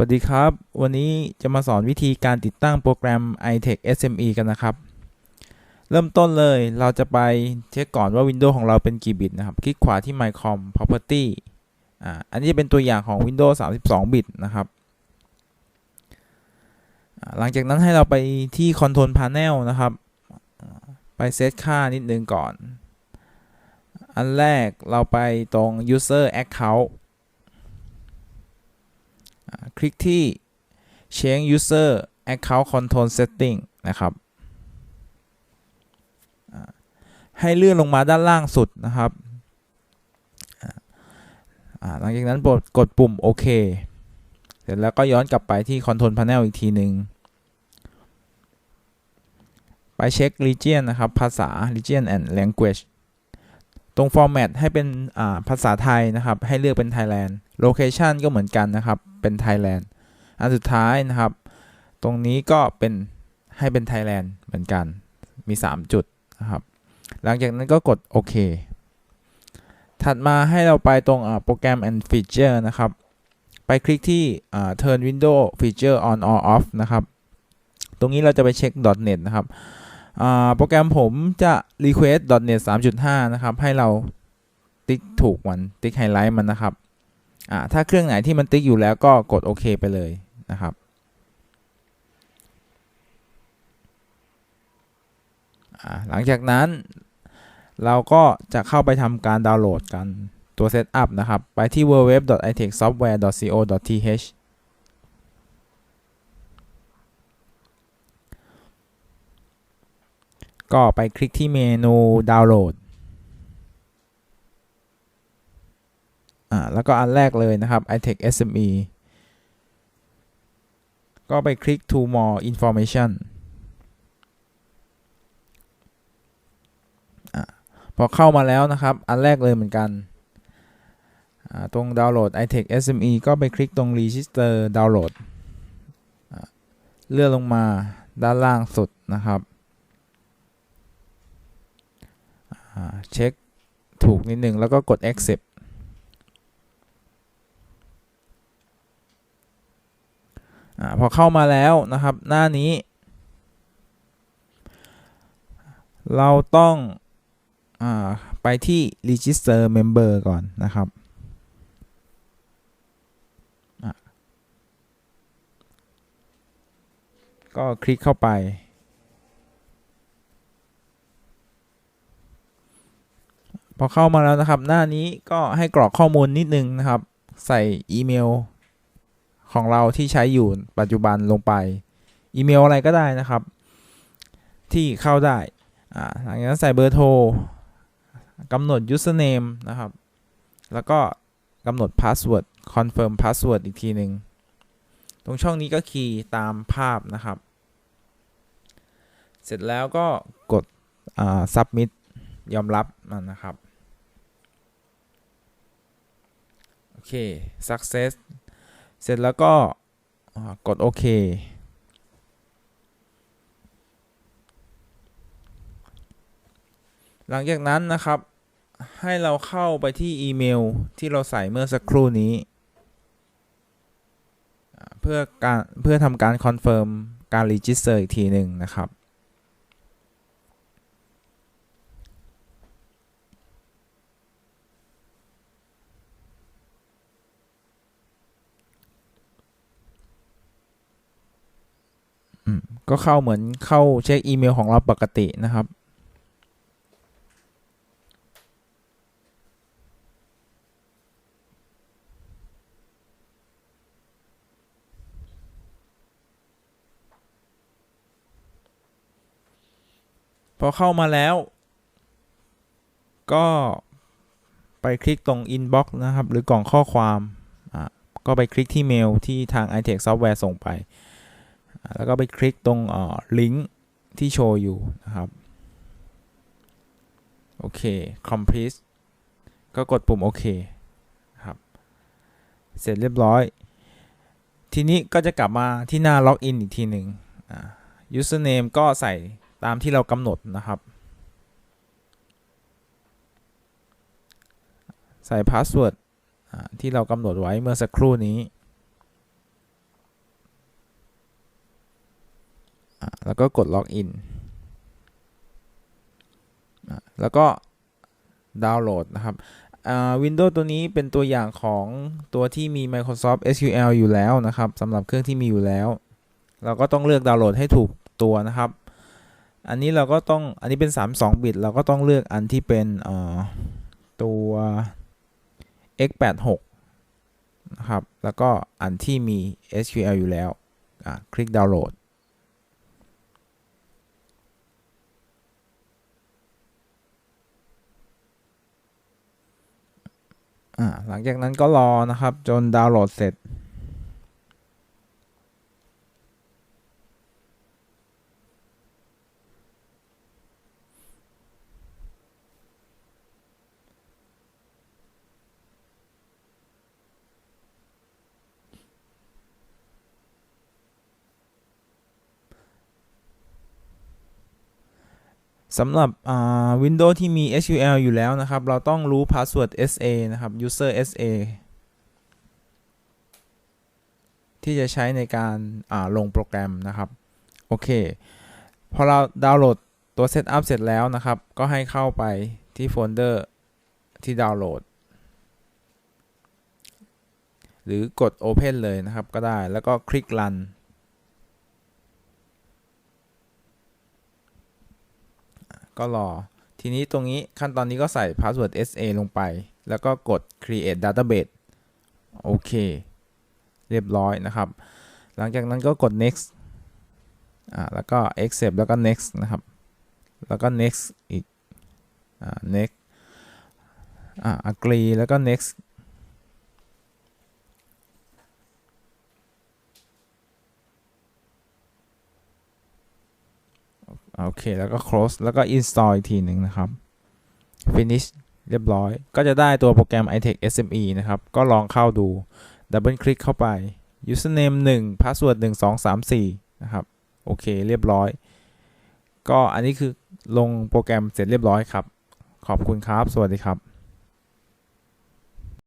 วัสดีครับ วันนี้จะมาสอนวิธีการติดตั้งโปรแกรม iTech SME กันนะครับ เริ่มต้นเลยเราจะไปเช็คก่อนว่า Windows ของเราเป็นกี่บิตนะครับ คลิกขวาที่ MyCom Property อ่าอันนี้จะเป็นตัวอย่างของ Windows 32 บิตนะครับ หลังจากนั้นให้เราไปที่ Control Panel นะครับ ไปเซตค่านิดนึงก่อน อันแรกเราไปตรง User Account คลิกที่ change user account control setting นะครับ ให้เลื่อนลงมาด้านล่างสุดนะครับ หลังจากนั้นกดกดปุ่มโอเค เสร็จแล้วก็ย้อนกลับไปที่ control panel อีกทีหนึ่งไปเช็ค region นะครับ ภาษา region and language ตรง format ให้เป็นภาษาไทยนะครับ ให้เลือกเป็น Thailand location ก็เหมือนกันนะครับเป็น Thailand อันสุดท้ายนะครับ ตรงนี้ก็เป็นให้เป็น Thailand เหมือนกันมี 3 จุดนะครับ หลังจากนั้นก็กดโอเคถัดมาให้เราไปตรงโปรแกรม and feature นะครับ ไปคลิกที่ turn window feature on or off นะครับ ตรงนี้เราจะไปเช็ค .net นะครับโปรแกรมผมจะ request .net 3.5 นะครับ ให้เราติ๊กถูกมัน ติ๊กไฮไลท์มันนะครับ อ่าถ้าเครื่องไหนที่มันติ๊กอยู่แล้วก็กดโอเคไปเลยนะครับอ่าหลังจากนั้นเราก็จะเข้าไปทำการดาวน์โหลดกันตัวเซตอัพนะครับ ไปที่ www.itechsoftware.co.th ก็ไปคลิกที่เมนูดาวน์โหลด อ่า แล้วก็อันแรกเลยนะครับ iTech SME ก็ไปคลิก to more information อพอเข้ามาแล้วนะครับ อันแรกเลยเหมือนกัน ตรงดาวน์โหลด iTech SME ก็ไปคลิกตรง register download เลื่อนลงมาด้านล่างสุดนะครับ เช็คถูกนิดนึงแล้วก็กด accept อพอเข้ามาแล้วนะครับ หน้านี้ เราต้องอไปที่ register member ก่อนนะครับก็คลิกเข้าไป พอเข้ามาแล้วนะครับ หน้านี้ก็ให้กรอกข้อมูลนิดนึงนะครับ ใส่อีเมล ของเราที่ใช้อยู่ปัจจุบันลงไป อีเมลอะไรก็ได้นะครับ ที่เข้าได้อ่าหลังจากนั้นใส่เบอร์โทรกำหนด username นะครับ แล้วก็กำหนด password confirm password อีกทีหนึ่งตรงช่องนี้ก็คีย์ตามภาพนะครับ เสร็จแล้วก็กด submit ยอมรับมันนะครับ โอเค success เสร็จแล้วก็กดโอเคหลังจากนั้นนะครับ ให้เราเข้าไปที่อีเมลที่เราใส่เมื่อสักครู่นี้ เพื่อการเพื่อทำการคอนเฟิร์มการรีจิสเตอร์อีกทีหนึ่งนะครับ ก็เข้าเหมือนเข้าเช็คอีเมลของเราปกตินะครับพอเข้ามาแล้ว ก็ไปคลิกตรง Inbox นะครับ หรือกล่องข้อความ ก็ไปคลิกที่เมลที่ทาง iTech Software ส่งไป แล้วก็ไปคลิกตรงลิงก์ที่โชว์อยู่นะครับโอเค complete ก็กดปุ่มโอเคครับ เสร็จเรียบร้อย ทีนี้ก็จะกลับมาที่หน้าล็อกอินอีกทีหนึ่ง username ก็ใส่ตามที่เรากำหนดนะครับ ใส่ password ที่เรากำหนดไว้เมื่อสักครู่นี้ แล้วก็กดล็อกอินแล้วก็ดาวน์โหลดนะครับอ่า Windows ตัวนี้เป็นตัวอย่างของตัวที่มี Microsoft SQL อยู่แล้วนะครับสำหรับเครื่องที่มีอยู่แล้ว เราก็ต้องเลือกดาวน์โหลดให้ถูกตัวนะครับ อันนี้เราก็ต้องอันนี้เป็น 32 บิต เราก็ต้องเลือกอันที่เป็นอ่อตัว x86 นะครับ แล้วก็อันที่มี SQL อยู่แล้ว คลิกดาวน์โหลด หลังจากนั้นก็รอนะครับ จนดาวน์โหลดเสร็จ สำหรับ Windows ที่มี SQL อยู่แล้วนะครับ เราต้องรู้ password SA นะครับ user SA ที่จะใช้ในการาลงโปรแกรมนะครับ โอเค พอเราดาวน์โหลดตัว Setup เสร็จแล้วนะครับ ก็ให้เข้าไปที่โฟลเดอร์ที่ดาวน์โหลด หรือกด Open เลยนะครับก็ได้แล้วก็คลิก Run ก็รอ ทีนี้ตรงนี้ขั้นตอนนี้ก็ใส่ password SA ลงไป แล้วก็กด create database โอเค เรียบร้อยนะครับ หลังจากนั้นก็กด next อ่าแล้วก็ accept แล้วก็ next นะครับ แล้วก็ next อีกอ่า next อ่า agree แล้วก็ next โอเค แล้วก็ close แล้วก็ install อีกทีหนึ่งนะครับ finish เรียบร้อย ก็จะได้ตัวโปรแกรม iTech SME นะครับ ก็ลองเข้าดู double click เข้าไป username 1 password 1 2 3 4 นะครับ โอเค เรียบร้อย ก็อันนี้คือลงโปรแกรมเสร็จเรียบร้อยครับ ขอบคุณครับ สวัสดีครับ